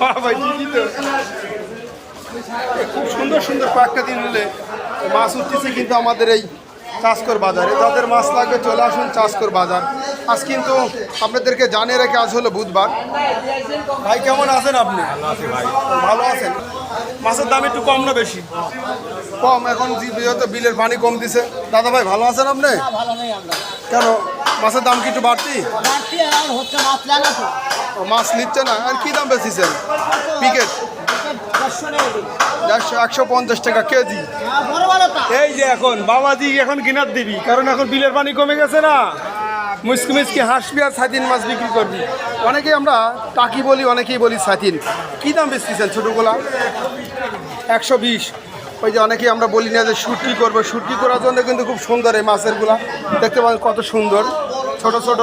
হ্যাঁ ভাই ঠিকই তো? খুব সুন্দর সুন্দর কয়েকটা দিন হলে মাছ উঠতেছে কিন্তু আমাদের এই চাষকর বাজারে। যাদের মাছ লাগবে চলে আসুন চাষকর বাজার। আজ কিন্তু আপনাদেরকে জানিয়ে রেখে আজ হলো বুধবার। ভাই কেমন আছেন আপনি? ভালো আছেন? মাছের দাম একটু কম না বেশি? কম এখন যেহেতু বিলের পানি কম দিছে। দাদা ভাই ভালো আছেন আপনি? ভালো নেই আমরা। কেন? মাছের দাম কি একটু বাড়তি? মাছ নিচ্ছে না। আর কি দাম বেশিছেন পিকেট দেড়শো একশো পঞ্চাশ টাকা কেজি। এই যে এখন বাবা বাবাজি এখন কিনার দিবি কারণ এখন বিলের পানি কমে গেছে না। মুসকি মুসকি হাসবি আর সাতিন মাছ বিক্রি করবি। অনেকেই আমরা টাকি বলি অনেকেই বলি সাতিন কী দাম বেচতেছেন ছোটোগুলা একশো বিশ। ওই যে অনেকেই আমরা বলি না যে শুটকি করব। শুটকি করার জন্য কিন্তু খুব সুন্দর এই মাছেরগুলা দেখতে পাবেন কত সুন্দর। ছোট ছোট,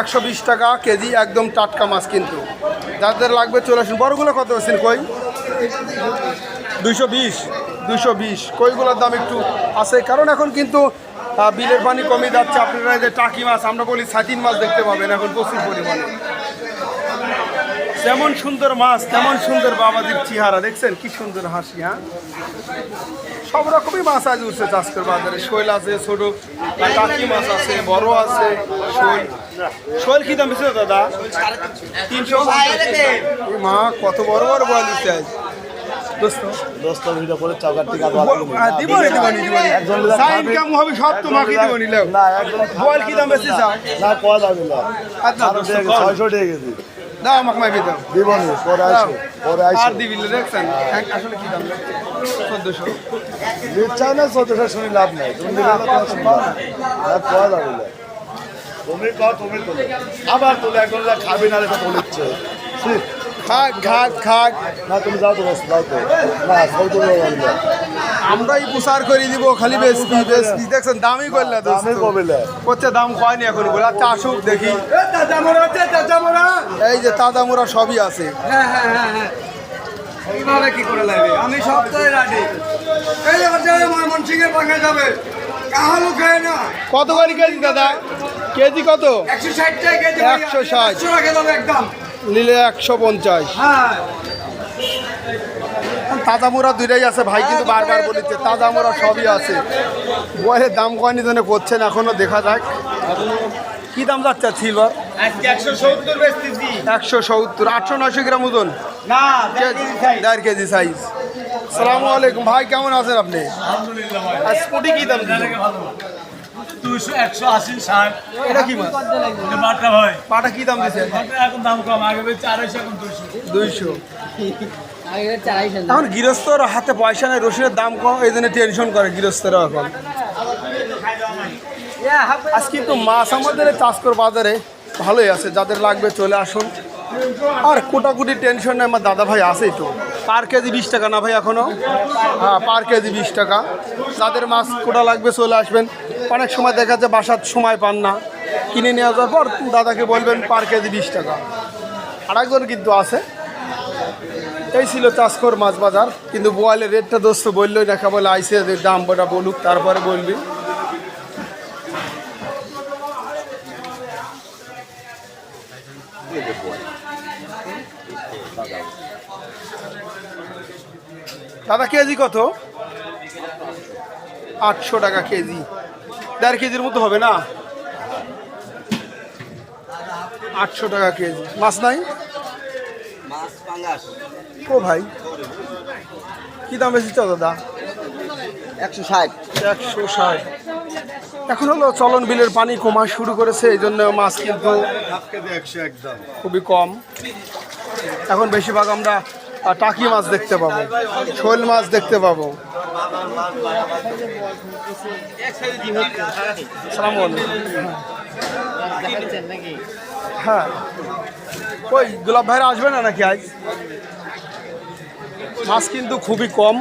একশো বিশ টাকা কেজি একদম টাটকা মাছ কিন্তু। যাদের লাগবে চলে আসুন। বড়গুলো কত বেছেন কই? দুইশো বিশ দুইশো বিশ। কইগুলোর দাম একটু আছে। কারণ এখন কিন্তু বিলের পানি কমে যাচ্ছে। আপনারা যে টাকি মাছ, আমরা বলি সাতিন মাছ দেখতে পাবেন এখন প্রচুর পরিমাণে। যেমন সুন্দর মাছ, তেমন সুন্দর বাবাজির চেহারা। দেখছেন কি সুন্দর হাসি হ্যাঁ? সব রকমই মাছ আজ উঠছে চাষ করে বাজারে। শৈল আছে ছোট কাকি মাছ আছে বড় আছে শৈল। শৈল কি দাম বেশি দাদা? তিনশো মা কত বড় বড় বল দিচ্ছে আজ? দাম আমাকে দাও। দিবনি পরে আর দিবি দেখছেন? হ্যাঁ, আসলে কি দাম? চোদ্দশো। নিচ্ছা না চোদ্দশো শুনি লাভ নাই। তুমি যাবে না তুমি কও তুমি তোলো। আবার তোলে লোক খাবি না রে তো বলিচ্ছে। ছি, খাক খাক খাক। না তুমি যাও তো যাও তো। না সব তো আমরাই প্রচার করে দিব খালি বেশি বেশি। দেখছেন দামই করলে আমি কবিলে করছে দাম হয়নি এখন বলে আচ্ছা আসুক দেখি। এই যে তাজামোরা সবই আছে। কীভাবে কি করে লাগবে আমি সপ্তাহে এই ভাঙা যাবে। কাহালু খায় না। কত করে কেজি দাদা? কেজি কত? একশো ষাট টাকা কেজি ভাইয়া। 160 একশো টাকা একদম। নিলে একশো পঞ্চাশ। হ্যাঁ। তাজামোরা দুইটাই আছে ভাই কিন্তু বারবার বলেছে তাজামোরা সবই আছে। বয়ের দাম কয়নি জন্য করছেন এখনও দেখা যাক। কি দাম যাচ্ছে সিলভার একশো সত্তর একশো সত্তর আটশো নয়শো গ্রাম ওজন? দেড় কেজি সাইজ সালামু আলাইকুম ভাই কেমন আছেন আপনি? আর কি দাম দিলেন? দুশো একশো আশি ষাট। এটা কি মাছ এটা বাটা হয় পাটা কি দাম দিচ্ছেন? এখন দাম কম আগে আড়াইশো এখন দুশো দুইশো। এখন গৃহস্থর হাতে পয়সা নেই রসুনের দাম কম এই জন্য টেনশন করে গৃহস্থরা এখন। আজ কিন্তু মাছ আমাদের এই চাষকর বাজারে ভালোই আছে যাদের লাগবে চলে আসুন। আর কোটাকুটি টেনশন নেই আমার দাদা ভাই আছেই তো পার কেজি বিশ টাকা না ভাই এখনও হ্যাঁ পার কেজি বিশ টাকা। যাদের মাছ কোটা লাগবে চলে আসবেন। অনেক সময় দেখা যাচ্ছে বাসার সময় পান না। কিনে নিয়ে যাওয়ার পর দাদাকে বলবেন পার কেজি বিশ টাকা। আরেকজন কিন্তু আছে। এই ছিল চাষকর মাছ বাজার। কিন্তু বোয়ালের রেটটা দোস্ত বললোই দেখা বলে আইসে দাম ওটা বলুক তারপরে বলবি। দাদা কেজি কত? আটশো টাকা কেজি। দেড় কেজির মতো হবে না? আটশো টাকা কেজি। মাছ নাই? ও ভাই কি দাম বেশি দাদা? একশো ষাট। একশো ষাট। এখন হলো চলন বিলের পানি কমা শুরু করেছে, এই জন্য মাছ কিন্তু খুবই কম। এখন বেশিরভাগ আমরা টাকি মাছ দেখতে পাবো, শোল মাছ দেখতে পাবো। হ্যাঁ। ওই গোলাপ ভাইরা আসবে না নাকি আজ? মাছ কিন্তু খুবই কম।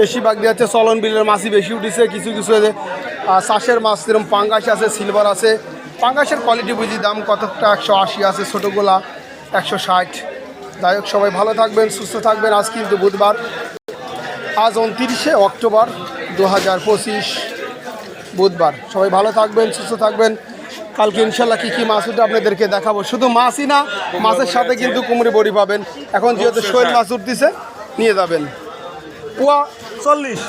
বেশিরভাগ দিয়ে হচ্ছে চলন বিলের মাছই বেশি উঠেছে, কিছু কিছু যে, মাছ যেরকম পাঙ্গাস আছে সিলভার আছে। পাঙ্গাসের কোয়ালিটি বুঝি দাম কতটা একশো আশি আছে ছোটোগুলা একশো ষাট। যাই হোক সবাই ভালো থাকবেন সুস্থ থাকবেন। আজ কিন্তু বুধবার। আজ উনতিরিশে অক্টোবর দু হাজার পঁচিশ বুধবার। সবাই ভালো থাকবেন সুস্থ থাকবেন। কালকে ইনশাল্লাহ কী কী মাছ উঠে আপনাদেরকে দেখাবো। শুধু মাছই না মাছের সাথে কিন্তু কুমড়ি বড়ি পাবেন। এখন যেহেতু শৈল মাছ উঠতেছে নিয়ে যাবেন। পোয়া চল্লিশ।